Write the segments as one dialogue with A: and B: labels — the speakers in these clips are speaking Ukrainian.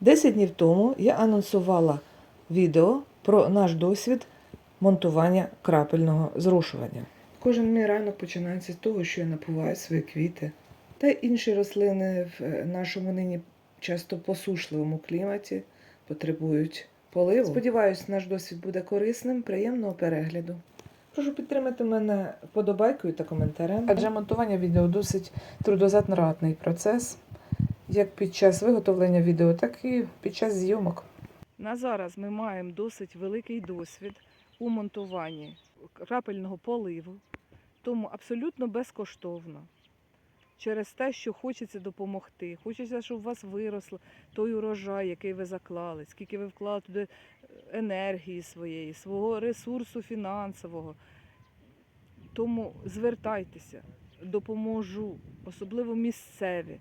A: 10 днів тому я анонсувала відео про наш досвід монтування крапельного зрушування. Кожен мій ранок починається з того, що я напуваю свої квіти та інші рослини в е, нашому нині часто посушливому кліматі потребують поливу. Сподіваюсь, наш досвід буде корисним. Приємного перегляду. Прошу підтримати мене вподобайкою та коментарем. Адже монтування відео досить трудозатратний процес, як під час виготовлення відео, так і під час зйомок. На зараз ми маємо досить великий досвід у монтуванні крапельного поливу, тому абсолютно безкоштовно. Через те, що хочеться допомогти, хочеться, щоб у вас виросло той урожай, який ви заклали, скільки ви вклали туди енергії своєї, свого ресурсу фінансового. Тому звертайтеся, допоможу, особливо місцеві.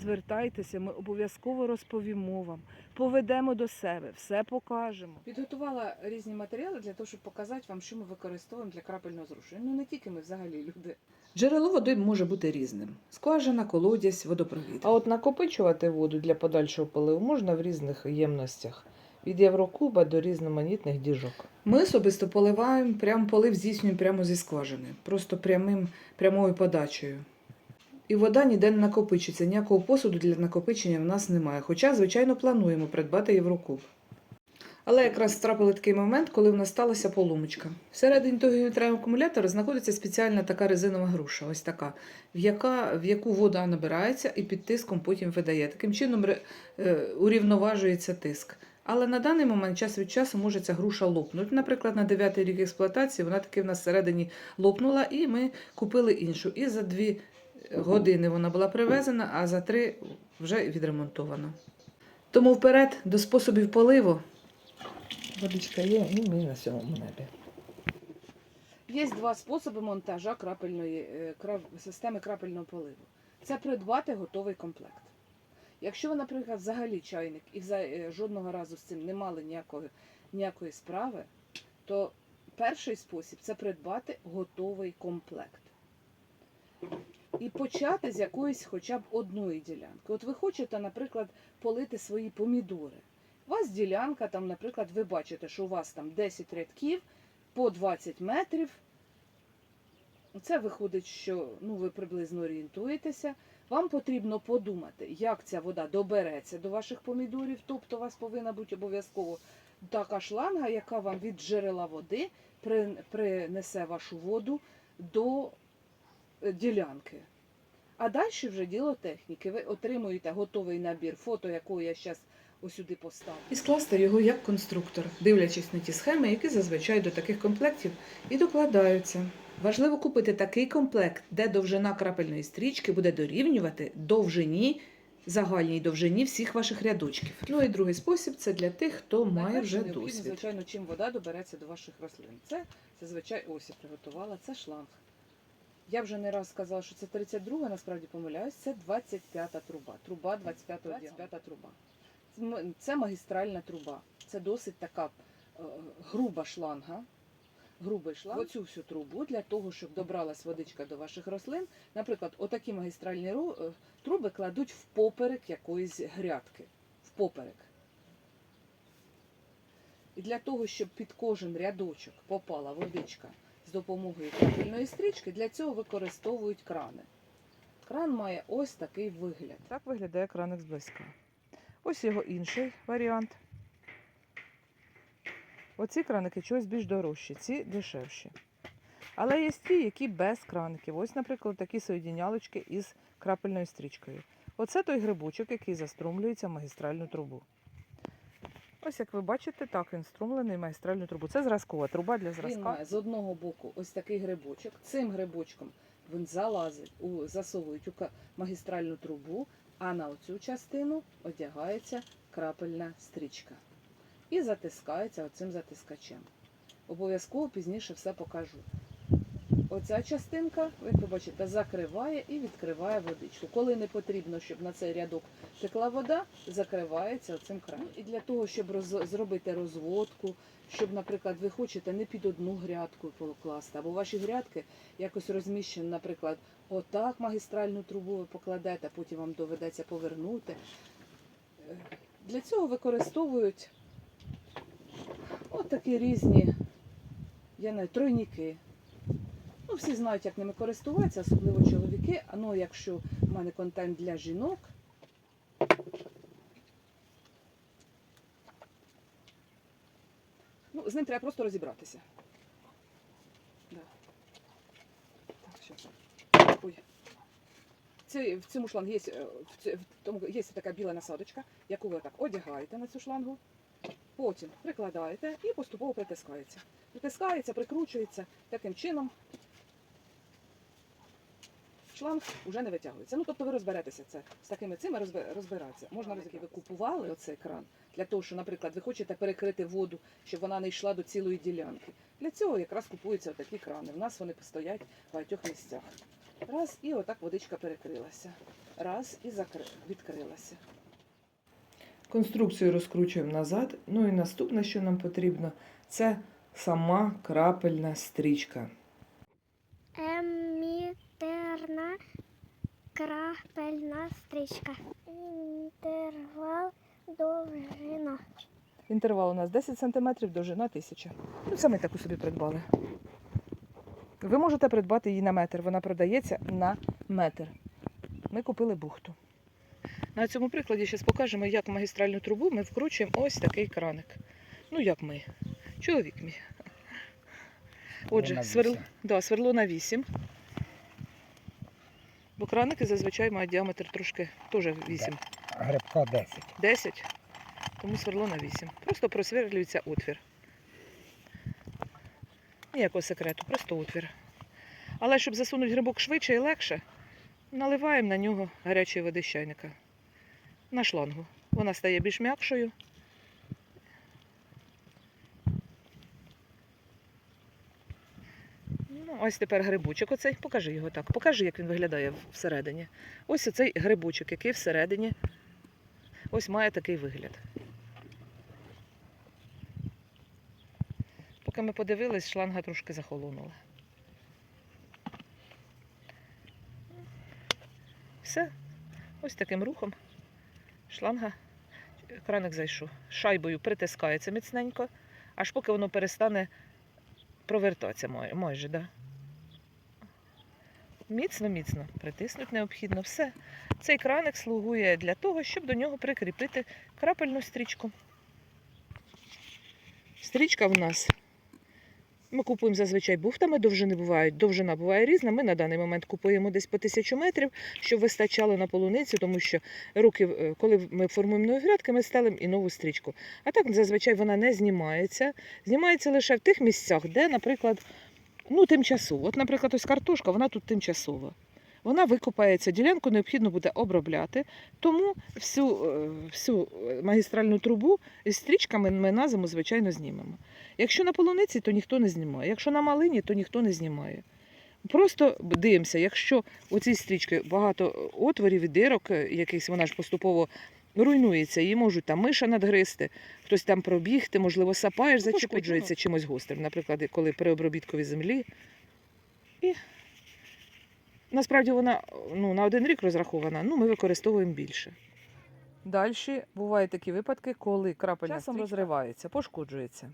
A: Звертайтеся, ми обов'язково розповімо вам, поведемо до себе, все покажемо.
B: Підготувала різні матеріали для того, щоб показати вам, що ми використовуємо для крапельного зрушення. Ну не тільки ми взагалі люди.
C: Джерело води може бути різним: скважина, колодязь, водопровід.
A: А от накопичувати воду для подальшого поливу можна в різних ємностях. Від Єврокуба до різноманітних діжок.
C: Ми особисто поливаємо, прям полив здійснюємо прямо зі скважини, просто прямим, прямою подачею. І вода ніде не накопичиться. Ніякого посуду для накопичення в нас немає. Хоча, звичайно, плануємо придбати Єврокуб. Але якраз трапили такий момент, коли в нас сталася поломочка. Всередині того гідроакумулятора знаходиться спеціальна така резинова груша, ось така, в, яка, в яку вода набирається і під тиском потім видає. Таким чином е, урівноважується тиск. Але на даний момент час від часу може ця груша лопнути. Наприклад, на 9 рік експлуатації вона таки в нас всередині лопнула, і ми купили іншу. І за дві години вона була привезена, а за три вже відремонтована. Тому вперед до способів поливу.
A: Водичка є, і ми на сьомому небі.
B: Є два способи монтажа крапельної е, крап- системи крапельного поливу. Це придбати готовий комплект. Якщо ви, наприклад, взагалі чайник і е, жодного разу з цим не мали ніякої, ніякої справи, то перший спосіб це придбати готовий комплект. І почати з якоїсь хоча б одної ділянки. От ви хочете, наприклад, полити свої помідори. У вас ділянка, там, наприклад, ви бачите, що у вас там 10 рядків по 20 метрів. Це виходить, що ну, ви приблизно орієнтуєтеся. Вам потрібно подумати, як ця вода добереться до ваших помідорів. Тобто у вас повинна бути обов'язково така шланга, яка вам від джерела води принесе вашу воду до ділянки. А далі вже діло техніки. Ви отримуєте готовий набір, фото якого я зараз ось сюди поставлю.
C: І скласти його як конструктор, дивлячись на ті схеми, які зазвичай до таких комплектів і докладаються. Важливо купити такий комплект, де довжина крапельної стрічки буде дорівнювати довжині, загальній довжині всіх ваших рядочків. Ну і другий спосіб це для тих, хто має вже досвід.
B: Звичайно, чим вода добереться до ваших рослин. Це зазвичай ось я приготувала, це шланг. Я вже не раз сказала, що це 32, насправді помиляюсь, це 25 труба. Труба 25 25 труба. Це магістральна труба. Це досить така е, груба шланга. Грубий шланг. Оцю всю трубу для того, щоб добралась водичка до ваших рослин. Наприклад, отакі магістральні е, труби кладуть в поперек якоїсь грядки. В поперек. І для того, щоб під кожен рядочок попала водичка з допомогою крапельної стрічки, для цього використовують крани. Кран має ось такий вигляд.
A: Так виглядає краник зблизька. Ось його інший варіант. Оці краники чогось більш дорожчі, ці дешевші. Але є ті, які без краників. Ось, наприклад, такі соєдінялочки із крапельною стрічкою. Оце той грибочок, який заструмлюється в магістральну трубу. Ось як ви бачите, так він струмлений в магістральну трубу. Це зразкова труба для
B: Він має з одного боку ось такий грибочок. Цим грибочком він залазить, у, засовують у магістральну трубу, а на оцю частину одягається крапельна стрічка. І затискається оцим затискачем. Обов'язково пізніше все покажу. Оця частинка, ви бачите, закриває і відкриває водичку. Коли не потрібно, щоб на цей рядок текла вода, закривається цим краном. І для того, щоб роз- зробити розводку, щоб, наприклад, ви хочете не під одну грядку покласти, або ваші грядки якось розміщені, наприклад, отак магістральну трубу ви покладете, потім вам доведеться повернути.
A: Для цього використовують от такі різні я не тройники. Ну, всі знають, як ними користуватися, особливо чоловіки. А ну, якщо в мене контент для жінок. Ну, з ним треба просто розібратися. Да. Так, що. Ой. Це, в цьому шлангу є, е, в, тому, є така біла насадочка, яку ви так одягаєте на цю шлангу, потім прикладаєте і поступово притискається. Притискається, прикручується таким чином. Шланг вже не витягується. Ну, тобто ви розберетеся це з такими цими розбиратися. Можна розуміти, ви купували оцей кран для того, що, наприклад, ви хочете перекрити воду, щоб вона не йшла до цілої ділянки. Для цього якраз купуються такі крани. У нас вони стоять в багатьох місцях. Раз і отак водичка перекрилася. Раз і закри... відкрилася.
D: Конструкцію розкручуємо назад. Ну і наступне, що нам потрібно, це сама крапельна стрічка.
B: Емітерна крапельна стрічка. Інтервал довжина.
A: Інтервал у нас 10 см, довжина 1000. Ну, це ми таку собі придбали. Ви можете придбати її на метр. Вона продається на метр. Ми купили бухту. На цьому прикладі зараз покажемо, як в магістральну трубу ми вкручуємо ось такий краник. Ну, як ми. Чоловік мій. Отже, сверло, да, сверло на 8. Бо краники зазвичай мають діаметр трошки теж 8.
E: Грибка 10.
A: 10, тому сверло на 8. Просто просверлюється отвір. Ніякого секрету, просто отвір. Але щоб засунути грибок швидше і легше, наливаємо на нього гарячої води з чайника. На шлангу. Вона стає більш м'якшою. Ось тепер грибочок оцей. Покажи його так. Покажи, як він виглядає всередині. Ось оцей грибочок, який всередині Ось має такий вигляд. Поки ми подивились, шланга трошки захолонула. Все. Ось таким рухом шланга, краник зайшов. Шайбою притискається міцненько, аж поки воно перестане провертатися май- майже, да? Міцно, міцно притиснути необхідно. Все. Цей краник слугує для того, щоб до нього прикріпити крапельну стрічку. Стрічка в нас. Ми купуємо зазвичай бухтами, довжини бувають. Довжина буває різна. Ми на даний момент купуємо десь по тисячу метрів, щоб вистачало на полуниці, тому що руки, е, коли ми формуємо нові грядки, ми стелимо і нову стрічку. А так зазвичай вона не знімається. Знімається лише в тих місцях, де, наприклад, ну, тимчасово. От, наприклад, ось картошка, вона тут тимчасова. Вона викопається, ділянку необхідно буде обробляти, тому всю, е, всю е, магістральну трубу із стрічками ми на зиму, звичайно, знімемо. Якщо на полуниці, то ніхто не знімає. Якщо на малині, то ніхто не знімає. Просто дивимося, якщо у цій стрічці багато отворів і дирок, е, якихось вона ж поступово руйнується, її можуть там миша надгризти, хтось там пробігти, можливо, сапаєш,
F: Ну,
A: зачепуджується чимось гострим, наприклад, коли при обробітковій землі. І насправді вона ну, на один рік розрахована, ну ми використовуємо більше. Далі бувають такі випадки, коли крапельна
F: Часом
A: стрічка розривається, пошкоджується.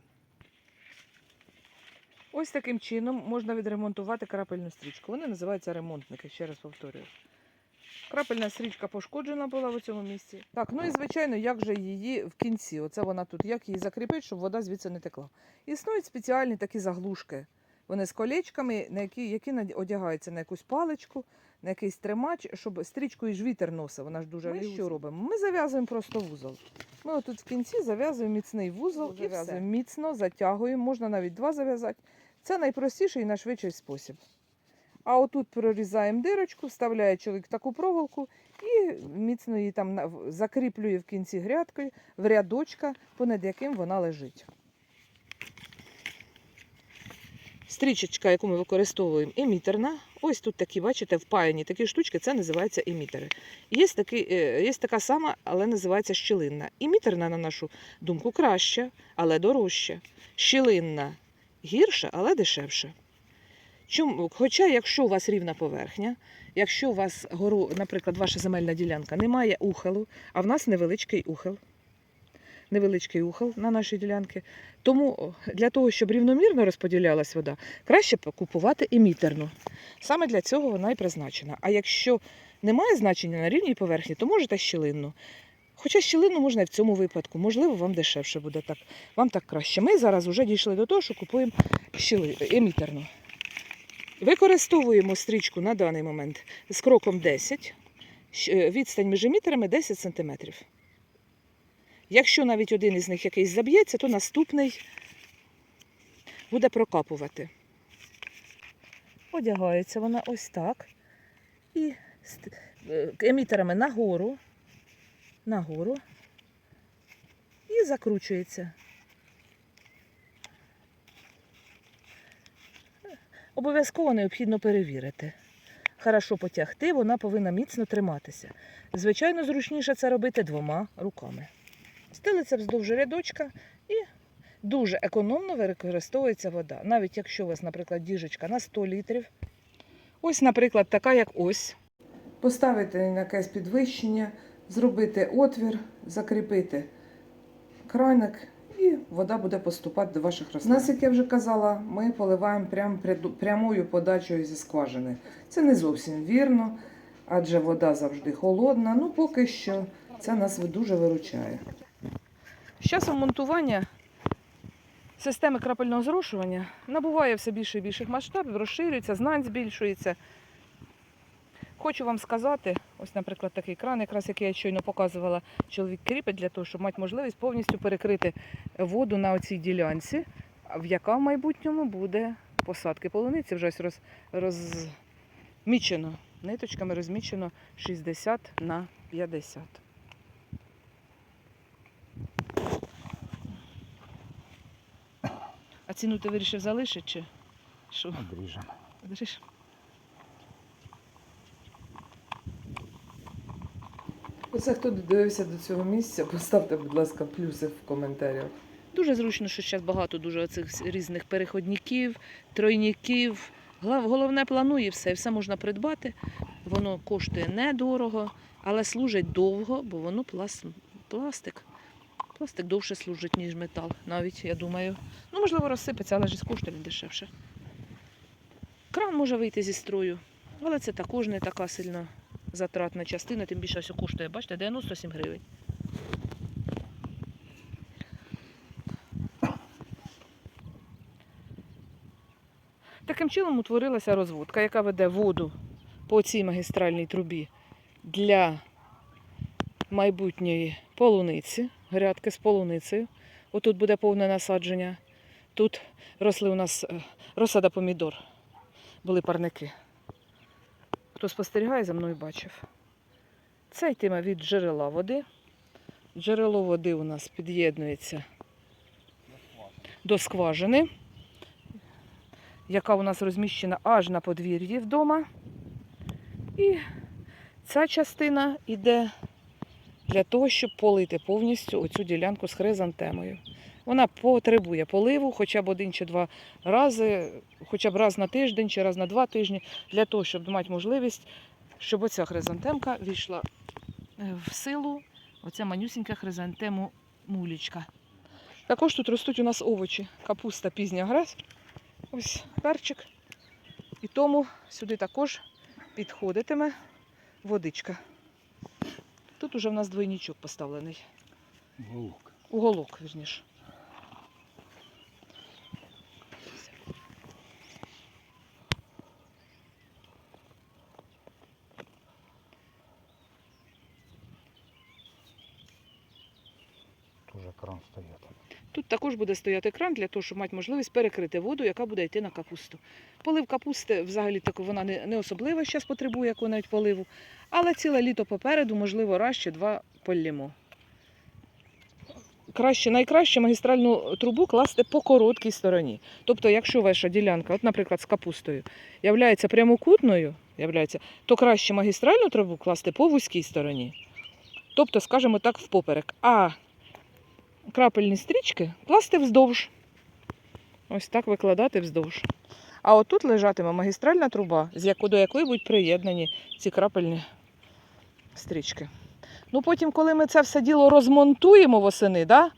A: Ось таким чином можна відремонтувати крапельну стрічку. Вони називаються ремонтники, ще раз повторюю. Крапельна стрічка пошкоджена була в цьому місці. Так, ну і звичайно, як же її в кінці? Оце вона тут, як її закріпити, щоб вода звідси не текла. Існують спеціальні такі заглушки. Вони з колечками, на які, які одягаються на якусь паличку, на якийсь тримач, щоб стрічкою ж вітер носив. Вона ж дуже
F: Ми що
A: робимо? Ми зав'язуємо просто вузол. Ми отут в кінці зав'язуємо міцний вузол,
F: І все.
A: зав'язуємо міцно, затягуємо, можна навіть два зав'язати. Це найпростіший і найшвидший спосіб. А отут прорізаємо дирочку, вставляє чоловік таку проволоку і міцно її там закріплює в кінці грядки, в рядочка, понад яким вона лежить. Стрічечка, яку ми використовуємо, емітерна. Ось тут такі, бачите, впаяні такі штучки, це називається емітери. Є, такий, е, є така сама, але називається щілинна. Емітерна, на нашу думку, краща, але дорожча. Щілинна гірша, але дешевша. Чому? Хоча, якщо у вас рівна поверхня, якщо у вас гору, наприклад, ваша земельна ділянка не має ухилу, а в нас невеличкий ухил. невеличкий ухол на нашій ділянці. Тому для того, щоб рівномірно розподілялась вода, краще купувати емітерну. Саме для цього вона і призначена. А якщо немає значення на рівній поверхні, то можете щілинну. Хоча щілину можна і в цьому випадку, можливо, вам дешевше буде так, вам так краще. Ми зараз вже дійшли до того, що купуємо щіли, емітерну. Використовуємо стрічку на даний момент з кроком 10, е, відстань між емітерами 10 см. Якщо навіть один із них якийсь заб'ється, то наступний буде прокапувати. Одягається вона ось так. І е, емітерами нагору, нагору і закручується. Обов'язково необхідно перевірити. Хорошо потягти, вона повинна міцно триматися. Звичайно, зручніше це робити двома руками. Стелиться вздовж рядочка і дуже економно використовується вода. Навіть якщо у вас, наприклад, діжечка на 100 літрів. Ось, наприклад, така, як ось.
C: Поставити на якесь підвищення, зробити отвір, закріпити краник, вода буде поступати до ваших рослин. Нас, як я вже казала, ми поливаємо прям прямою подачею зі скважини. Це не зовсім вірно, адже вода завжди холодна. Ну, поки що це нас дуже виручає.
A: З часом монтування системи крапельного зрошування набуває все більше і більших масштабів, розширюється, знань збільшується. Хочу вам сказати, ось, наприклад, такий кран, якраз який я щойно показувала, чоловік кріпить для того, щоб мати можливість повністю перекрити воду на оцій ділянці, в яка в майбутньому буде посадки полуниці. Вже ось роз, розмічено. Ниточками розмічено 60 на 50. А ціну ти вирішив залишити чи що?
E: Обріжемо.
C: Оце хто додивився до цього місця, поставте, будь ласка, плюси в коментарях.
A: Дуже зручно, що зараз багато дуже цих різних переходників, тройників. Головне планує все, все можна придбати. Воно коштує недорого, але служить довго, бо воно пласт... пластик. Пластик довше служить, ніж метал, навіть, я думаю. Ну, можливо, розсипеться, але ж коштує він дешевше. Кран може вийти зі строю, але це також не така сильно затратна частина, тим більше все коштує, бачите, 97 гривень. Таким чином утворилася розводка, яка веде воду по цій магістральній трубі для майбутньої полуниці, грядки з полуницею. Отут буде повне насадження. Тут росли у нас е, розсада помідор, були парники. Хто спостерігає за мною, бачив. Це йтиме від джерела води. Джерело води у нас під'єднується до скважини яка у нас розміщена аж на подвір'ї вдома. І ця частина йде для того, щоб полити повністю оцю ділянку з хризантемою. Вона потребує поливу хоча б один чи два рази, хоча б раз на тиждень чи раз на два тижні, для того, щоб мати можливість, щоб оця хризантемка війшла е, в силу, оця манюсінька хризантему мулічка. Також тут ростуть у нас овочі, капуста пізня грас. Ось перчик. І тому сюди також підходитиме водичка. Тут уже в нас двойничок поставлений.
E: Голок.
A: Уголок, вірніше.
E: Тоже кран стоять.
A: Тут також буде стояти кран для того, щоб мати можливість перекрити воду, яка буде йти на капусту. Полив капусти взагалі так вона не, особливо зараз потребує якого навіть поливу, але ціле літо попереду, можливо, раз чи два полємо. Краще, найкраще магістральну трубу класти по короткій стороні. Тобто, якщо ваша ділянка, от, наприклад, з капустою, являється прямокутною, являється, то краще магістральну трубу класти по вузькій стороні. Тобто, скажімо так, впоперек. А крапельні стрічки класти вздовж. Ось так викладати вздовж. А отут лежатиме магістральна труба, до якої будуть приєднані ці крапельні стрічки. Ну потім, коли ми це все діло розмонтуємо восени, да,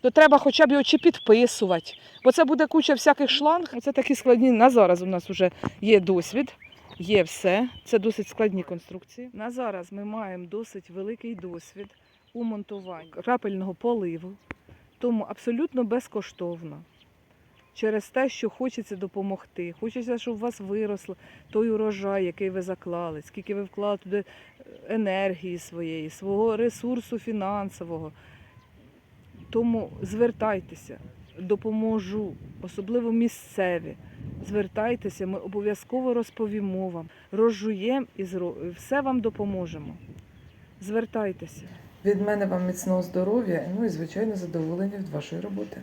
A: то треба хоча б його чи підписувати, бо це буде куча всяких шланг. Це такі складні. На зараз у нас вже є досвід, є все. Це досить складні конструкції. На зараз ми маємо досить великий досвід у монтуванні крапельного поливу, тому абсолютно безкоштовно. Через те, що хочеться допомогти, хочеться, щоб у вас виросло той урожай, який ви заклали, скільки ви вклали туди енергії своєї, свого ресурсу фінансового. Тому звертайтеся, допоможу, особливо місцеві. Звертайтеся, ми обов'язково розповімо вам, розжуємо і все вам допоможемо. Звертайтеся.
G: Від мене вам міцного здоров'я, ну і звичайно задоволення від вашої роботи.